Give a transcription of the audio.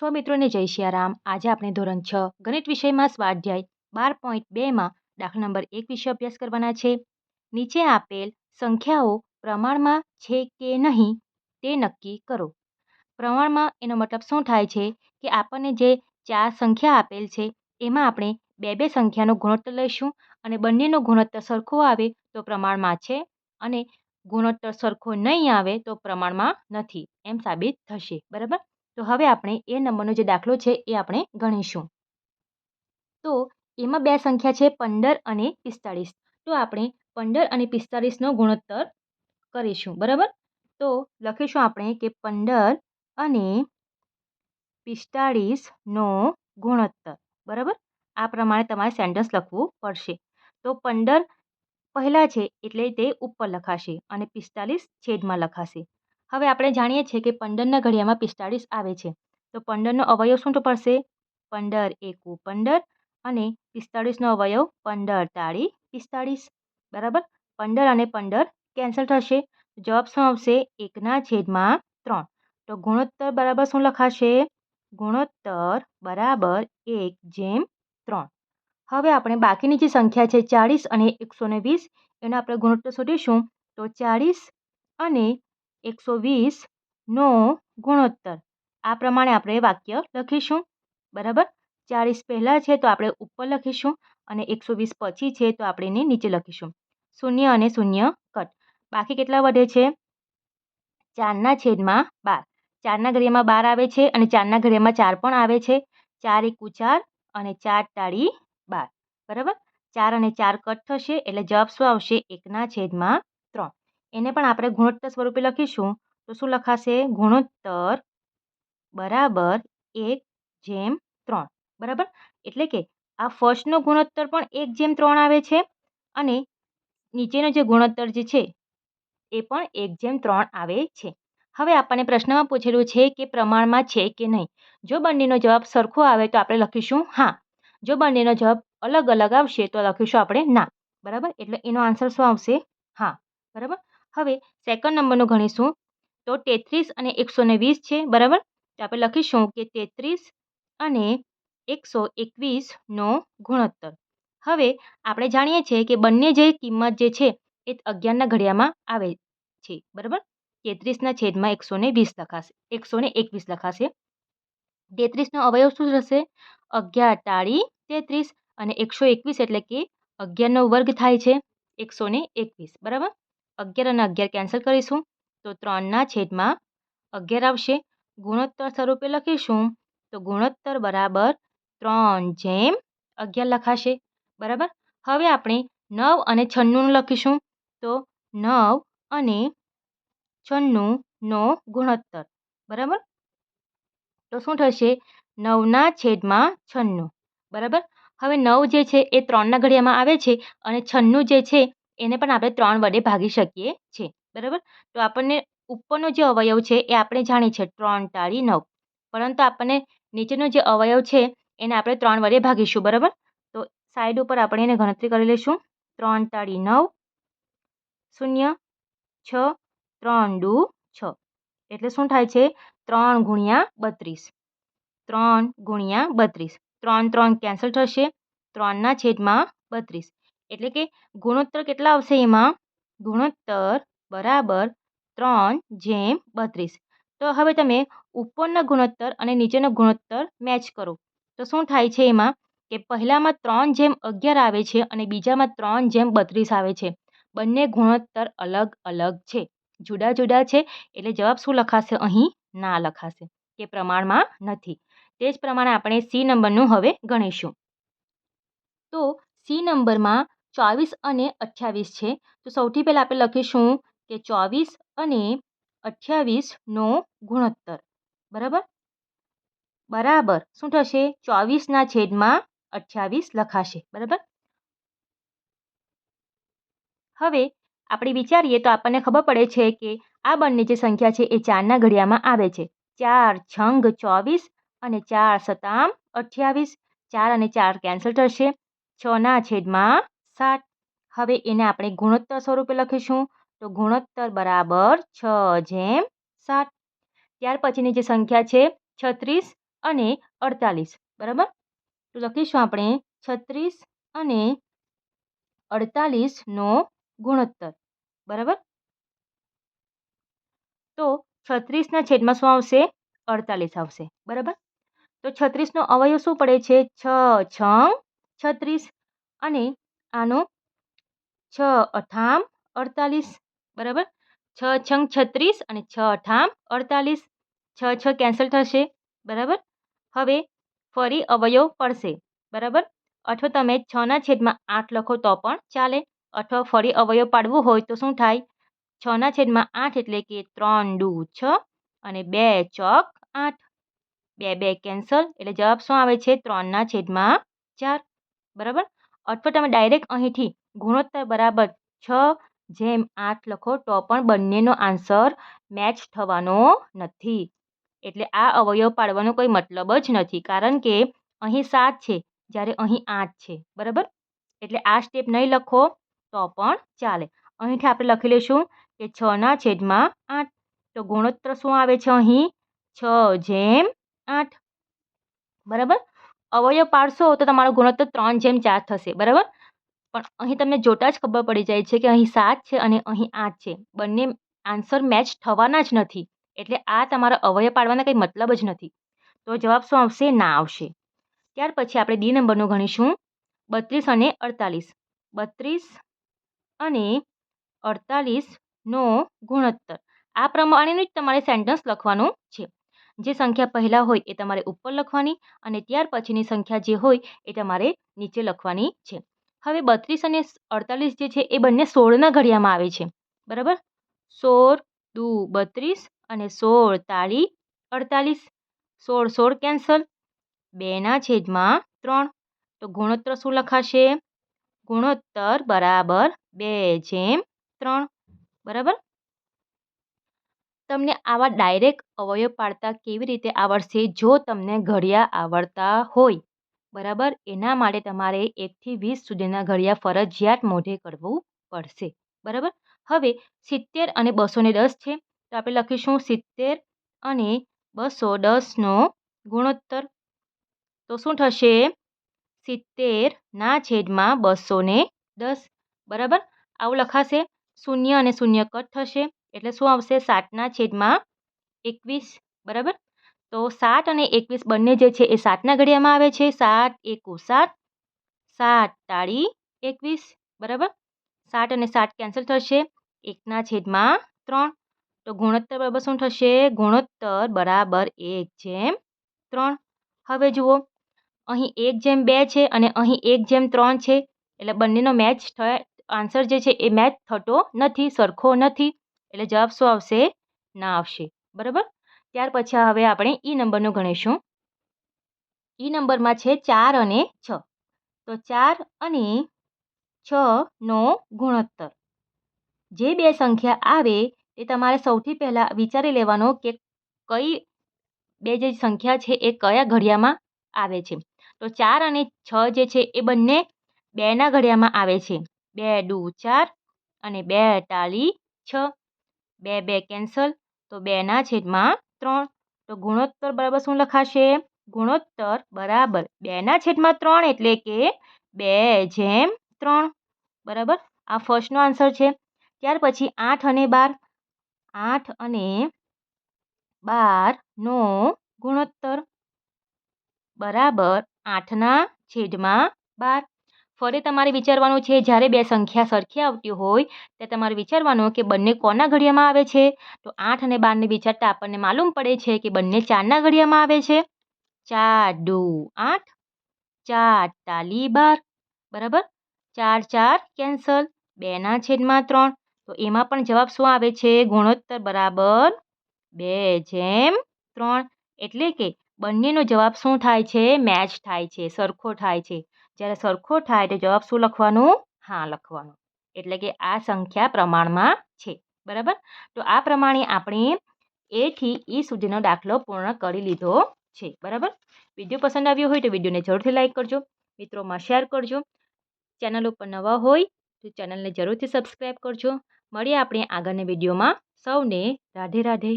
સો મિત્રોને જય સિયારામ આજે આપણે ધોરણ છ, ગણિત વિષયમાં સ્વાધ્યાય બાર પોઈન્ટ બેમાં દાખલા નંબર એક વિશે અભ્યાસ કરવાના છે. નીચે આપેલ સંખ્યાઓ પ્રમાણમાં છે કે નહીં તે નક્કી કરો. પ્રમાણમાં એનો મતલબ શું થાય છે કે આપણને જે ચાર સંખ્યા આપેલ છે, એમાં આપણે બે બે સંખ્યાનો ગુણોત્તર લઈશું અને બંનેનો ગુણોત્તર સરખો આવે તો પ્રમાણમાં છે અને ગુણોત્તર સરખો નહીં આવે તો પ્રમાણમાં નથી. એમ સાબિત થશે. બરાબર? તો હવે આપણે એ નંબરનો જે દાખલો છે એ આપણે ગણીશું. તો એમાં બે સંખ્યા છે પંદર અને પિસ્તાળીસ. તો આપણે પંદર અને પિસ્તાળીસનો ગુણોત્તર કરીશું, બરાબર? તો લખીશું આપણે કે પંદર અને પિસ્તાળીસનો ગુણોત્તર, બરાબર? આ પ્રમાણે તમારે સેન્ટેન્સ લખવું પડશે. તો પંદર પહેલાં છે એટલે તે ઉપર લખાશે અને પિસ્તાળીસ છેદમાં લખાશે. હવે આપણે જાણીએ છીએ કે પંદરના ઘડિયામાં પિસ્તાળીસ આવે છે. તો પંદરનો અવયવ શું તો પડશે? પંદર એકુ પંદર અને પિસ્તાળીસનો અવયવ પંદર તાળી પિસ્તાળીસ. બરાબર? પંદર અને પંદર કેન્સલ થશે. જવાબ શું આવશે? એકના છેદમાં ત્રણ. તો ગુણોત્તર બરાબર શું લખાશે? ગુણોત્તર બરાબર એક જેમ ત્રણ. હવે આપણે બાકીની જે સંખ્યા છે ચાળીસ અને એકસો વીસ, એનો આપણે ગુણોત્તર શોધીશું. તો ચાળીસ અને એકસો વીસનો ગુણોત્તર. આ પ્રમાણે આપણે વાક્ય લખીશું. બરાબર? ચાળીસ પહેલાં છે તો આપણે ઉપર લખીશું અને એકસો વીસ પછી છે તો આપણે એને નીચે લખીશું. શૂન્ય અને શૂન્ય કટ. બાકી કેટલા વધે છે? ચારના છેદમાં બાર. ચારના ઘડિયામાં બાર આવે છે અને ચારના ઘડિયામાં ચાર પણ આવે છે. ચાર એકુ ચાર અને ચાર તાળી બાર. બરાબર? ચાર અને ચાર કટ થશે એટલે જવાબ શું આવશે? એકના છેદમાં એને પણ આપણે ગુણોત્તર સ્વરૂપે લખીશું. તો શું લખાશે? ગુણોત્તર બરાબર એક જેમ ત્રણ. બરાબર? એટલે કે આ ફર્સ્ટનો ગુણોત્તર પણ એક જેમ ત્રણ આવે છે અને નીચેનો જે ગુણોત્તર જે છે એ પણ એક જેમ ત્રણ આવે છે. હવે આપણને પ્રશ્નમાં પૂછેલું છે કે પ્રમાણમાં છે કે નહીં. જો બંનેનો જવાબ સરખો આવે તો આપણે લખીશું હા. જો બંનેનો જવાબ અલગ અલગ આવશે તો લખીશું આપણે ના. બરાબર? એટલે એનો આન્સર શું આવશે? હા. બરાબર? હવે સેકન્ડ નંબરનું ગણીશું. તો તેત્રીસ અને એકસો ને વીસ છે, બરાબર? તો આપણે લખીશું કે તેત્રીસ અને એકસો એકવીસનો ગુણોત્તર. હવે આપણે જાણીએ છીએ કે બંને જે કિંમત જે છે, એ અગિયારના ઘડિયામાં આવે છે, બરાબર? તેત્રીસના છેદમાં એકસો ને વીસ લખાશે, એકસો ને એકવીસ લખાશે. તેત્રીસનો અવયવ શું થશે અગિયાર તાળી તેત્રીસ અને એકસો એકવીસ એટલે કે અગિયારનો વર્ગ થાય છે, એકસો ને એકવીસ, બરાબર? અગિયાર અને અગિયાર કેન્સલ કરીશું. તો ત્રણના છેદમાં અગિયાર આવશે. ગુણોત્તર સ્વરૂપે લખીશું. તો ગુણોત્તર બરાબર ત્રણ જેમ અગિયાર લખાશે. બરાબર? હવે આપણે નવ અને છન્નુંનું લખીશું. તો નવ અને છન્નુંનો ગુણોત્તર. બરાબર? તો શું થશે? નવના છેદમાં છન્નું. બરાબર? હવે નવ જે છે એ ત્રણના ઘડિયામાં આવે છે અને છન્નું જે છે એને પણ આપણે ત્રણ વડે ભાગી શકીએ છીએ, બરાબર? તો આપણને ઉપરનો જે અવયવ છે એ આપણે જાણીએ છીએ, ત્રણ તાળી નવ. પરંતુ આપણને નીચેનો જે અવયવ છે એને આપણે ત્રણ વડે ભાગીશું, બરાબર? તો સાઈડ ઉપર આપણે એને ગણતરી કરી લઈશું. ત્રણ તાળી નવ, શૂન્ય, છ, ત્રણ દુ, છ. એટલે શું થાય છે? ત્રણ ગુણ્યા બત્રીસ. ત્રણ ગુણ્યા બત્રીસ. ત્રણ ત્રણ કેન્સલ થશે. ત્રણના છેદમાં બત્રીસ. એટલે કે ગુણોત્તર કેટલા આવશે એમાં? ગુણોત્તર બરાબર ત્રણ જેમ બત્રીસ. તો હવે તમે ઉપરના ગુણોત્તર અને નીચેનો ગુણોત્તર મેચ કરો. તો શું થાય છે એમાં? કે પહેલામાં ત્રણ જેમ અગિયાર આવે છે અને બીજામાં ત્રણ જેમ બત્રીસ આવે છે. બંને ગુણોત્તર અલગ અલગ છે. જુદા જુદા છે એટલે જવાબ શું લખાશે અહીં? ના લખાશે. કે પ્રમાણમાં નથી. તે જ પ્રમાણે આપણે સી નંબરનું હવે ગણીશું. તો સી નંબરમાં ચોવીસ અને અઠ્યાવીસ છે. તો સૌથી પહેલાં આપણે લખીશું કે ચોવીસ અને અઠ્યાવીસનો ગુણોત્તર. બરાબર? બરાબર. શું થશે? ચોવીસના છેદમાં અઠ્યાવીસ લખાશે. બરાબર? હવે આપણે વિચારીએ તો આપણને ખબર પડે છે કે આ બંને જે સંખ્યા છે એ ચારના ઘડિયામાં આવે છે. ચાર છંગ ચોવીસ અને ચાર સતામ અઠ્યાવીસ. ચાર અને ચાર કેન્સલ થશે. છના છેદમાં સાત હવે એને આપણે ગુણોત્તર સ્વરૂપે લખીશું. તો ગુણોત્તર બરાબર છ જેમ સાત. ત્યાર પછીની જે સંખ્યા છે, છત્રીસ અને અડતાલીસ. બરાબર? તો લખીશું આપણે છત્રીસ અને અડતાલીસનો ગુણોત્તર. બરાબર? તો છત્રીસના છેદમાં શું આવશે? અડતાલીસ આવશે. બરાબર? તો છત્રીસનો અવયવ શું પડે છે? છ છ, છત્રીસ અને આનો છ અઠામ અડતાલીસ, બરાબર? છ છંગ છત્રીસ અને છ અઠામ અડતાલીસ. છ છ કેન્સલ થશે, બરાબર? હવે ફરી અવયવ પડશે, બરાબર? અથવા તમે છના છેદમાં આઠ લખો તો પણ ચાલે. અથવા ફરી અવયવ પાડવું હોય તો શું થાય? છના છેદમાં આઠ એટલે કે ત્રણ ડુ છ અને બે ચોક આઠ. બે બે કેન્સલ એટલે જવાબ શું આવે છે? ત્રણના છેદમાં ચાર, બરાબર? અથવા તમે ડાયરેક્ટ અહીંથી ગુણોત્તર બરાબર છ જેમ આઠ લખો તો પણ બંનેનો આન્સર મેચ થવાનો નથી. એટલે આ અવયવ પાડવાનો કોઈ મતલબ જ નથી, કારણ કે અહીં સાત છે, જ્યારે અહીં આઠ છે, બરાબર? એટલે આ સ્ટેપ નહીં લખો તો પણ ચાલે. અહીંથી આપણે લખી લઈશું કે છના છેદમાં આઠ. તો ગુણોત્તર શું આવે છે અહીં? છ જેમ આઠ. બરાબર? અવયવ પાડશો તો તમારો ગુણોત્તર ત્રણ જેમ ચાર થશે, બરાબર? પણ અહીં તમને જોતાં જ ખબર પડી જાય છે કે અહીં સાત છે અને અહીં આઠ છે. બંને આન્સર મેચ થવાના જ નથી. એટલે આ તમારા અવયવ પાડવાના કંઈ મતલબ જ નથી. તો જવાબ શું આવશે? ના આવશે. ત્યાર પછી આપણે ડી નંબરનું ગણીશું. બત્રીસ અને અડતાલીસ. બત્રીસ અને અડતાલીસનો ગુણોત્તર. આ પ્રમાણેનું જ તમારે સેન્ટન્સ લખવાનું છે. જે સંખ્યા પહેલાં હોય એ તમારે ઉપર લખવાની અને ત્યાર પછીની સંખ્યા જે હોય એ તમારે નીચે લખવાની છે. હવે બત્રીસ અને અડતાલીસ જે છે એ બંને સોળના ઘડિયામાં આવે છે. બરાબર? સોળ, દુ, બત્રીસ અને સોળ, તાળી, અડતાલીસ. સોળ સોળ કેન્સલ. બેના છેદમાં ત્રણ. તો ગુણોત્તર શું લખાશે? ગુણોત્તર બરાબર બે જેમ ત્રણ. બરાબર? તમને આવા ડાયરેક્ટ અવયવ પાડતા કેવી રીતે આવડશે જો તમને ઘડિયા આવડતા હોય? બરાબર? એના માટે તમારે એકથી વીસ સુધીના ઘડિયા ફરજિયાત મોઢે કરવું પડશે. બરાબર? હવે સિત્તેર અને બસો દસ છે. તો આપણે લખીશું સિત્તેર અને બસો દસનો ગુણોત્તર. તો શું થશે? સિત્તેરના છેદમાં બસો દસ. બરાબર? આવું લખાશે. શૂન્ય અને શૂન્ય કટ થશે. એટલે શું આવશે? સાતના છેદમાં એકવીસ, બરાબર? તો સાત અને એકવીસ બંને જે છે એ સાતના ઘડિયામાં આવે છે. સાત એકુ સાત સાત તાળી એકવીસ, બરાબર? સાત અને સાત કેન્સલ થશે. એકના છેદમાં ત્રણ. તો ગુણોત્તર બરાબર શું થશે? ગુણોત્તર બરાબર એક જેમ ત્રણ. હવે જુઓ, અહીં એક જેમ બે છે અને અહીં એક જેમ ત્રણ છે. એટલે બંનેનો મેચ થયા આન્સર જે છે એ મેચ થતો નથી, સરખો નથી. એટલે જવાબ શું આવશે? ના આવશે. બરાબર? ત્યાર પછી હવે આપણે ઈ નંબરનું ગણીશું. ઈ નંબરમાં છે ચાર અને છ. તો ચાર અને છનો ગુણોત્તર. જે બે સંખ્યા આવે એ તમારે સૌથી પહેલાં વિચારી લેવાનો કે કઈ બે જે સંખ્યા છે એ કયા ઘડિયામાં આવે છે. તો ચાર અને છ જે છે એ બંને બેના ઘડિયામાં આવે છે. બે, દુ, ચાર અને બે, ટાળી, છ. બે બે કેન્સલ, તો બેના છેદમાં ત્રણ. તો ગુણોત્તર બરાબર શું લખાશે? ગુણોત્તર બરાબર. બેના છેદમાં ત્રણ એટલે કે બે જેમ ત્રણ. બરાબર? આ ફર્સ્ટનો આન્સર છે. ત્યાર પછી આઠ અને બાર. આઠ અને બારનો ગુણોત્તર. બરાબર આઠના છેદમાં બાર. ફરી તમારે વિચારવાનું છે, જ્યારે બે સંખ્યા સરખી આવતી હોય, તે તમારે વિચારવાનું કે બંને કોના ઘડિયામાં આવે છે? તો આઠ અને બારને વિચારતા આપણને માલુમ પડે છે કે બંને ચારના ઘડિયામાં આવે છે. ચાર, દુ, આઠ. ચાર, તાલી, બાર. બરાબર? ચાર ચાર, કેન્સલ. બેના છેદમાં ત્રણ. તો એમાં પણ જવાબ શું આવે છે? ગુણોત્તર બરાબર બે જેમ ત્રણ. એટલે કે બંનેનો જવાબ શું થાય છે? મેચ થાય છે, સરખો થાય છે. જ્યારે સરખો થાય એટલે જવાબ શું લખવાનું? હા, લખવાનું. એટલે કે આ સંખ્યા પ્રમાણમાં છે. બરાબર? તો આ પ્રમાણે આપણે એથી ઈ સુધીનો દાખલો પૂર્ણ કરી લીધો છે. બરાબર? વીડિયો પસંદ આવ્યો હોય તો વિડીયોને જરૂરથી લાઇક કરજો. મિત્રોમાં શેર કરજો. ચેનલ ઉપર નવા હોય તો ચેનલને જરૂરથી સબસ્ક્રાઈબ કરજો. મળીએ આપણે આગળના વિડીયોમાં. સૌને રાધે રાધે.